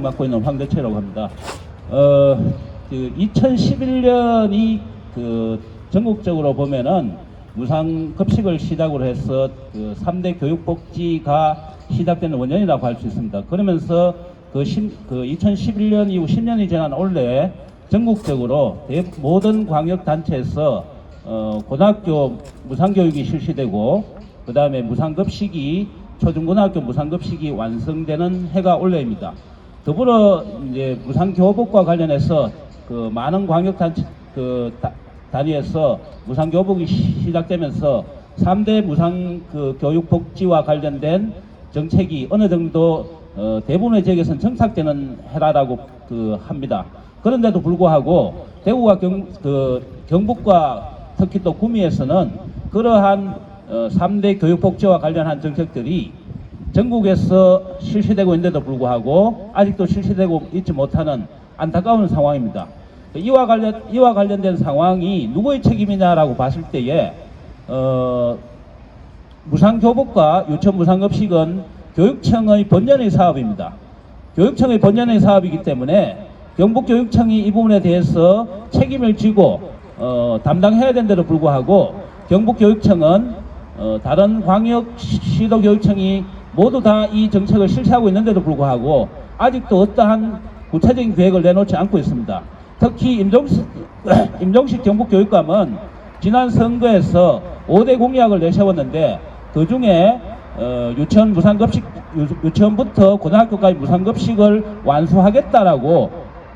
맡고 있는 황대채라고 합니다. 어, 그 2011년이 그 전국적으로 보면은 무상급식을 시작으로 해서 그 3대 교육복지가 시작되는 원년이라고 할 수 있습니다. 그러면서 그, 신, 그 2011년 이후 10년이 지난 올해 전국적으로 대- 모든 광역단체에서 어, 고등학교 무상교육이 실시되고 그 다음에 무상급식이 초중고등학교 무상급식이 완성되는 해가 올해입니다. 더불어 이제 무상교복과 관련해서 그 많은 광역 단체 그 다- 단위에서 무상 교복이 시- 시작되면서 3대 무상 그 교육 복지와 관련된 정책이 어느 정도 어, 대부분의 지역에서는 정착되는 해라라고 그 합니다. 그런데도 불구하고 대구와 경, 그 경북과 특히 또 구미에서는 그러한 어, 3대 교육 복지와 관련한 정책들이 전국에서 실시되고 있는데도 불구하고 아직도 실시되고 있지 못하는 안타까운 상황입니다. 이와 관련 이와 관련된 상황이 누구의 책임이냐라고 봤을 때에 어, 무상교복과 유치원 무상급식은 교육청의 본연의 사업입니다. 교육청의 본연의 사업이기 때문에 경북교육청이 이 부분에 대해서 책임을 지고 어, 담당해야 된데도 불구하고 경북교육청은 어, 다른 광역 시- 시도 교육청이 모두 다 이 정책을 실시하고 있는데도 불구하고 아직도 어떠한 구체적인 계획을 내놓지 않고 있습니다. 특히 임종식, 임종식 경북교육감은 지난 선거에서 5대 공약을 내세웠는데 그 중에 어, 유치원 무상급식 유, 유치원부터 고등학교까지 무상급식을 완수하겠다라고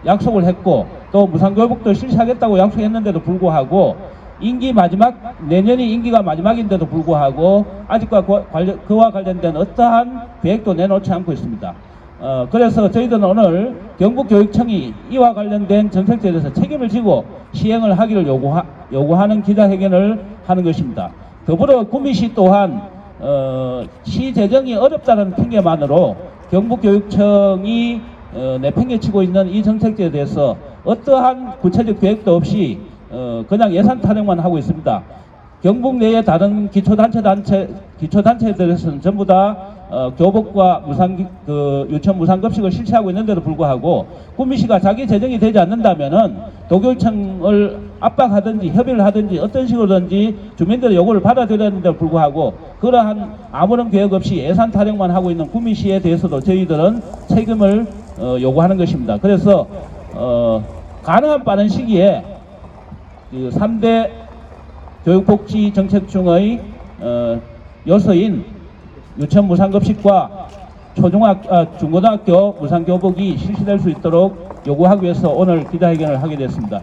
약속을 했고 또 무상교육도 실시하겠다고 약속했는데도 불구하고 임기 마지막 내년이 임기가 마지막인데도 불구하고 아직과 그- 관련, 그와 관련된 어떠한 계획도 내놓지 않고 있습니다. 어, 그래서 저희들은 오늘 경북교육청이 이와 관련된 정책들에 대해서 책임을 지고 시행을 하기를 요구하, 요구하는 기자회견을 하는 것입니다. 더불어 구미시 또한 어, 시 재정이 어렵다는 핑계만으로 경북교육청이 어, 내팽개치고 있는 이 정책들에 대해서 어떠한 구체적 계획도 없이 어, 그냥 예산 타령만 하고 있습니다. 경북 내의 다른 기초단체 단체 기초단체들에서는 전부 다 어, 교복과 무상 그 유치원 무상급식을 실시하고 있는데도 불구하고 구미시가 자기 재정이 되지 않는다면은 도교육청을 압박하든지 협의를 하든지 어떤 식으로든지 주민들의 요구를 받아들였는데도 불구하고 그러한 아무런 계획 없이 예산 타령만 하고 있는 구미시에 대해서도 저희들은 책임을 어, 요구하는 것입니다. 그래서 어, 가능한 빠른 시기에 그 3대 교육복지 정책 중의 어, 요소인 유치원 무상급식과 초중학 아, 중고등학교 무상교복이 실시될 수 있도록 요구하기 위해서 오늘 기자회견을 하게 됐습니다.